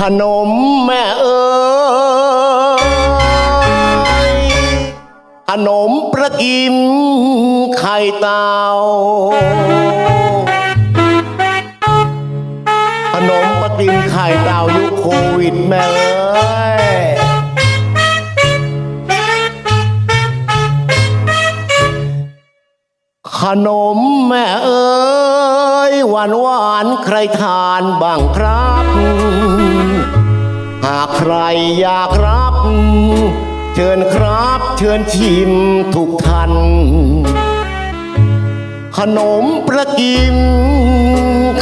ขนมแม่เอ๋ยขนมประกิมไข่เตาขนมประกิมไข่เตายุคโควิดแม่เอยขนมแม่เอ๋ย หวานหวานใครทานบ้างครับ หากใครอยากรับ เชิญครับ เชิญชิมทุกท่านขนมประกิม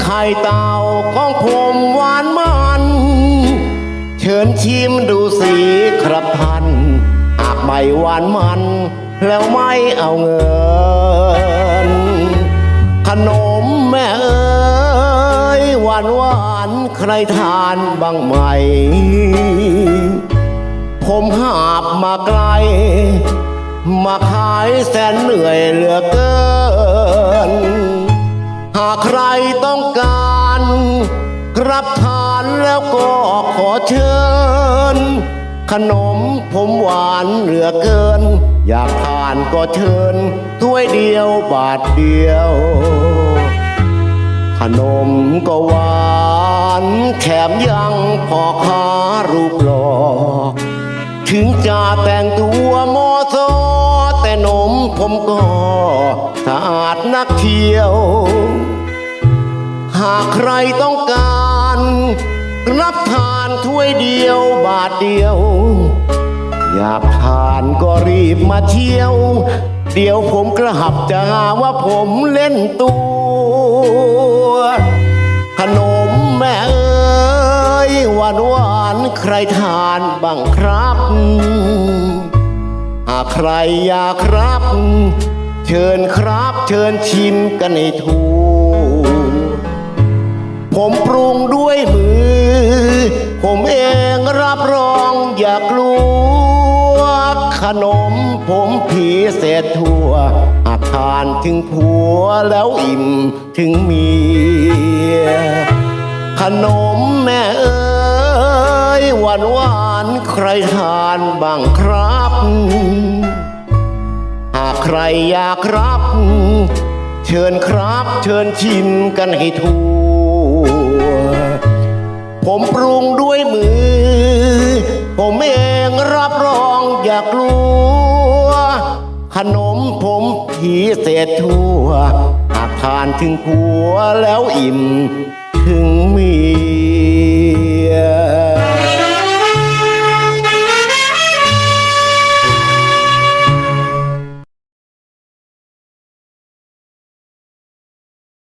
ไข่เต่าของผมหวานมัน เชิญชิมดูสิครับท่านหากไม่หวานมัน แล้วไม่เอาเงิน ขนมแม่เอ๋ยหวานหวานใครทานบ้างไหม ผมหาบมาไกล มาขายแสนเหนื่อยเหลือเกิน หากใครต้องการรับทานแล้วก็ขอเชิญ ขนมผมหวานเหลือเกิน อยากทานก็เชิญถ้วยเดียวบาทเดียว ขนมก็หวานแถมยังพอค้ารูปหล่อถึงจะแต่งตัวมอซอแต่นมผมก็สะอาดนักเที่ยว หากใครต้องการ รับทานถ้วยเดียวบาทเดียว อยากทานก็รีบมาเที่ยว เดี๋ยวผมกระหับจะหาว่าผมเล่นตัวขนมแม่เอ้ยหวานหวานๆใครทานบ้างครับ หากใครอยากรับ เชิญครับเชิญชิมกันให้ถูกผมปรุงด้วยมือ ผมเองรับรองอยากรู้ว่า ขนมผมผีเศษทั่วหาทานถึงผัวแล้วอิ่มถึงเมีย ขนมแม่เอ้ยหวานหวานใครทานบ้างครับ หากใครอยากรับ เชิญครับเชิญชิมกันให้ทั่ว ผมปรุงด้วยมือ ผมเองรับรอง อย่ากลัว ขนมผมผีเศษทั่วหากทานถึงผัวแล้วอิ่มถึงมี